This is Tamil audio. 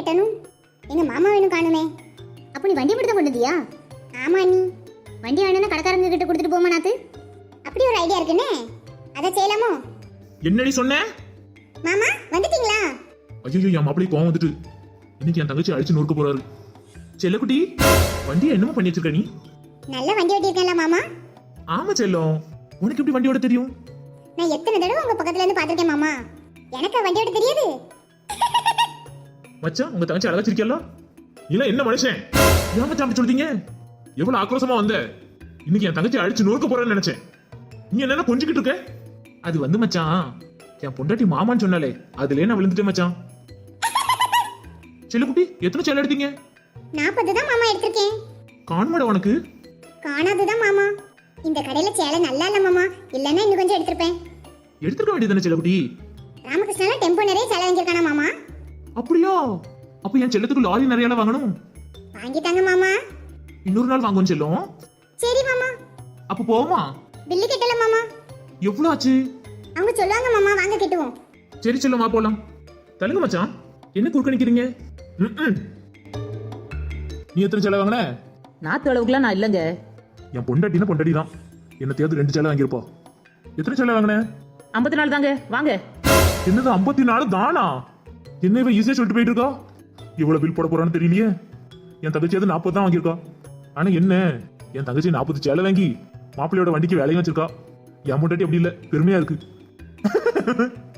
கட்டணும் எங்க மாமா வேணும் காணுமே? அப்போ நீ வண்டி மட்டும் தான் கொண்டு வந்தியா ஆமா நீ வண்டி வேணும்னா கடைக்காரங்க கிட்ட கொடுத்துட்டு போமா நாத்து? அப்படி ஒரு ஐடியா இருக்குன்னு? அதை செய்யலாமோ? என்னடி சொன்ன? மாமா வந்துட்டீங்களா? ஐயோ என் மாப்பிள்ளை கோவம் வந்துட்டு. இன்னைக்கு என் தங்கச்சி அழிச்சு நொறுக்க போறாரு. செல்லக்குட்டி வண்டியை என்னமோ பண்ணி வச்சிருக்க நீ? நல்ல வண்டி ஓட்டியிருக்கேன்ல மாமா. ஆமா செல்லம். உனக்கு எப்படி வண்டியோட தெரியும்? நான் எத்தனை தடவை உங்க பக்கத்துல இருந்து பாத்திருக்கேன் மாமா. எனக்கு வண்டி ஓட்ட தெரியாது. மச்சான் உங்க தங்கச்சி அழகா சிரிக்கல இல்ல என்ன மனுஷன்? ஏன் மச்சான் அப்படி சொல்றீங்க? எவ்வளவு ஆக்ரோஷமா வந்த? இன்னைக்கு என் தங்கச்சி அழிச்சு நொறுக்க போறேன்னு நினைச்சேன். நீ என்ன கொஞ்சிக்கிட்டு இருக்க? அது வந்து மச்சான் என் பொண்டாட்டி மாமான்னு சொன்னாலே அதுலயே நான் விழுந்துட்டேன் மச்சான். செல்லுக்குட்டி எத்தனை செல்ல எடுத்தீங்க? நாற்பது தான் மாமா எடுத்திருக்கேன். காணுமாடா உனக்கு? காணாதுதான் மாமா. இந்த கடையில சேலை நல்லா இல்ல மாமா. இல்லைன்னா இன்னும் கொஞ்சம் எடுத்திருப்பேன். எடுத்துக்க வேண்டியதானே செல்லக்குட்டி ராமகிருஷ்ணால டெம்போ நிறைய சேலை வாங்கியிருக்கானா மாமா? அப்ப என் செல்லத்துக்கு லாரி நிறைய வாங்கணும். வாங்கிட்டாங்க மாமா. இன்னொரு நாள் வாங்குவோம் செல்லம். சரி மாமா. அப்ப போவோமா? பில்லு கட்டல மாமா. எவ்வளவு ஆச்சு? அவங்க சொல்லுவாங்க மாமா வாங்க கட்டுவோம். சரி செல்லம்மா போலாம். தள்ளுங்க மச்சான். என்ன குறுக்க நிக்கிறீங்க. நீ எத்தனை சேலை வாங்கின? நாத்து அளவுக்குலாம் நான் இல்லைங்க. என் பொண்டாட்டினா பொண்டாட்டி தான் என்ன தேர்ந்து ரெண்டு சேலை வாங்கியிருப்பா. எத்தனை சேலை வாங்கின? ஐம்பத்தி நாலு தாங்க. வாங்க. என்னது ஐம்பத்தி நாலு தானா? என்ன இவன் ஈஸியா சொல்லிட்டு போயிட்டு இருக்கா இவ்வளவு பில் போட போறான்னு தெரியலையே. என் தங்கச்சியாவது நாற்பது தான் வாங்கியிருக்கா? ஆனா என்ன? என் தங்கச்சி நாற்பது சேலை வாங்கி மாப்பிள்ளையோட வண்டிக்கு வேலையும் வச்சிருக்கா. என் பொண்டாட்டி அப்படி இல்ல பெருமையா இருக்கு.